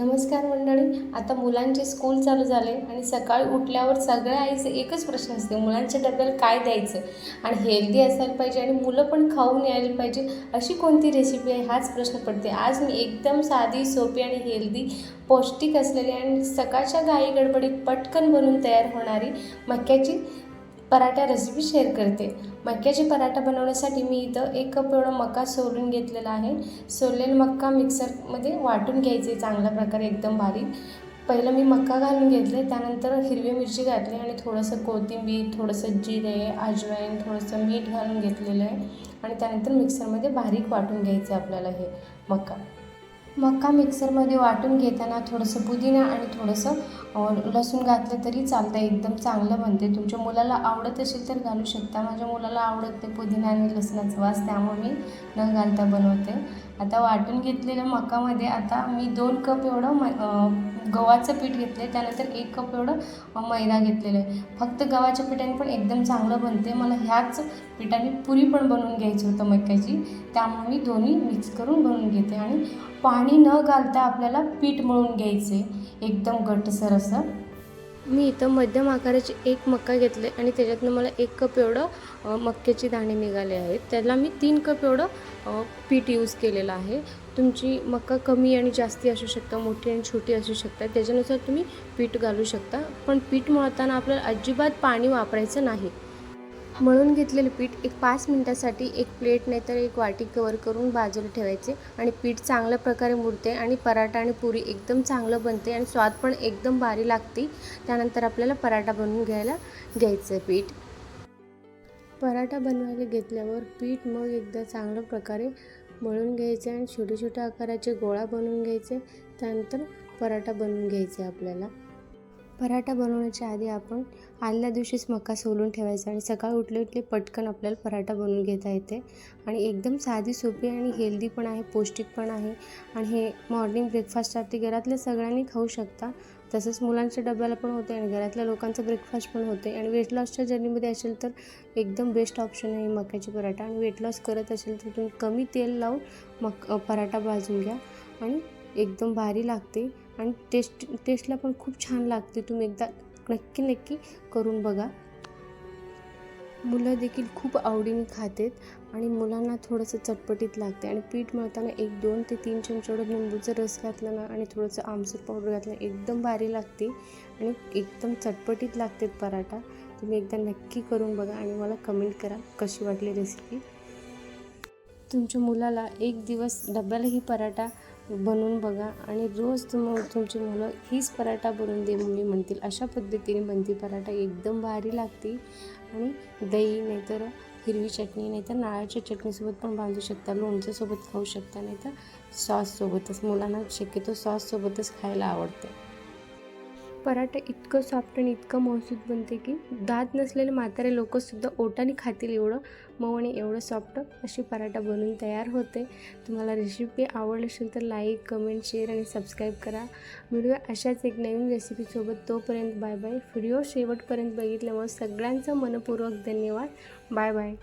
नमस्कार मंडळी आता मुलांचे स्कूल चालू झाले आणि सकाळी उठल्यावर सगळ्या आईचं एकच प्रश्न असते मुलांच्या डब्याला काय द्यायचं? आणि हेल्दी असायला पाहिजे आणि मुलं पण खाऊन यायला पाहिजे अशी कोणती रेसिपी आहे? हाच प्रश्न पडते. आज मी एकदम साधी सोपी आणि हेल्दी पौष्टिक असलेली आणि सकाळच्या घाई गडबडीत पटकन बनून तयार होणारी मक्याची पराठा रेसिपी शेअर करते. मक्याचे पराठा बनवण्यासाठी मी इथं एक कप एवढा मका सोलून घेतलेला आहे. सोललेला मक्का मिक्सरमध्ये वाटून घ्यायचे चांगल्या प्रकारे एकदम बारीक. पहिलं मी मका घालून घेतले त्यानंतर हिरवी मिरची घातली आणि थोडंसं कोथिंबीर थोडंसं जिरे अजवाईन थोडंसं मीठ घालून घेतलेलं आहे. आणि त्यानंतर मिक्सरमध्ये बारीक वाटून घ्यायचं आहे आपल्याला हे मका. मका मिक्सरमध्ये वाटून घेताना थोडंसं पुदिना आणि थोडंसं लसूण घातलं तरी चालतं एकदम चांगलं बनते. तुमच्या मुलाला आवडत असेल तर घालू शकता. माझ्या मुलाला आवडत ते पुदिना आणि लसणाचा वास. त्यामुळे मी न घालता बनवते. आता वाटून घेतलेल्या मकामध्ये आता मी दोन कप एवढं म गव्हाचं पीठ घेतलं आहे त्यानंतर एक कप एवढं मैदा घेतलेला आहे. फक्त गव्हाच्या पिठाने पण एकदम चांगलं बनते मला ह्याच पिठाने पुरी पण बनवून घ्यायची होतं मक्याची. त्यामुळे मी दोन्ही मिक्स करून बनवून घेते. आणि पाणी न घालता आपल्याला पीठ मळून घ्यायचे एकदम घट्टसर असं मी इथं मध्यम आकाराची एक मका घेतले आणि त्याच्यातनं मला एक कप एवढं मक्याचे दाणे निघाले आहेत. त्याला मी तीन कप एवढं पीठ यूज केलेलं आहे. तुमची मका कमी आणि जास्ती असू शकतं मोठी आणि छोटी असू शकतात त्याच्यानुसार तुम्ही पीठ घालू शकता. पण पीठ मळताना आपल्याला अजिबात पाणी वापरायचं नाही. मळून घेतलेलं पीठ एक पाच मिनटासाठी एक प्लेट नाहीतर एक वाटी कवर करून बाजूला ठेवायचे आणि पीठ चांगल्या प्रकारे मुरते आणि पराठा आणि पुरी एकदम चांगलं बनते आणि स्वाद पण एकदम भारी लागते. त्यानंतर आपल्याला पराठा बनवून घ्यायला घ्यायचं आहे पीठ. पराठा बनवायला घेतल्यावर पीठ मग एकदा चांगल्या प्रकारे मळून घ्यायचे आणि छोटे छोट्या आकाराचे गोळा बनवून घ्यायचे. त्यानंतर पराठा बनवून घ्यायचे आपल्याला. पराठा बनवण्याच्या आधी आपण आदल्या दिवशीच मका सोलून ठेवायचा आणि सकाळी उठले उठले पटकन आपल्याला पराठा बनवून घेता येते. आणि एकदम साधी सोपी आणि हेल्दी पण आहे पौष्टिक पण आहे. आणि हे मॉर्निंग ब्रेकफास्टसाठी घरातल्या सगळ्यांनी खाऊ शकता. तसंच मुलांच्या डब्याला पण होते आणि घरातल्या लोकांचा ब्रेकफास्ट पण होते. आणि वेट लॉसच्या जर्नीमध्ये असेल तर एकदम बेस्ट ऑप्शन आहे मक्याची पराठा. आणि वेट लॉस करत असेल तर तुम्ही कमी तेल लावून मक पराठा भाजून घ्या. आणि एकदम भारी लागते. आणि टेस्ट टेस्टला पण खूप छान लागते. तुम्ही एकदा नक्की नक्की करून बघा. मुलं देखील खूप आवडीने खातात आणि मुलांना थोडंसं चटपटीत लागते. आणि पीठ मळताना एक दोन ते तीन चमचे लिंबूचं लिंबूचा रस घातला ना आणि थोडंसं आमसूर पावडर घातलं एकदम भारी लागते. आणि एकदम चटपटीत लागतात पराठा. तुम्ही एकदा नक्की करून बघा आणि मला कमेंट करा कशी वाटली रेसिपी तुमच्या मुलाला एक दिवस डब्याला ही पराठा बनवून बघा. आणि रोज तुम तुमची मुलं हीच पराठा बनवून दे मुली म्हणतील. अशा पद्धतीने बनती पराठा. एकदम भारी लागते. आणि दही नाहीतर हिरवी चटणी नाहीतर नारळाच्या चटणीसोबत पण बांधू शकता. लोणच्यासोबत खाऊ शकता. नाहीतर सॉससोबतच. मुलांना शक्यतो सॉससोबतच खायला आवडते. पराठं इतकं सॉफ्ट आणि इतकं मौसूद बनते की दात नसलेले म्हातारे लोकंसुद्धा ओटाने खातील एवढं मऊ आणि एवढं सॉफ्ट अशी पराठा बनवून तयार होते. तुम्हाला रेसिपी आवडली असेल तर लाईक कमेंट शेअर आणि सबस्क्राईब करा. मिळूया अशाच एक नवीन रेसिपीसोबत तोपर्यंत बाय बाय व्हिडिओ शेवटपर्यंत बघितल्यामुळे सगळ्यांचं मनपूर्वक धन्यवाद. Bye bye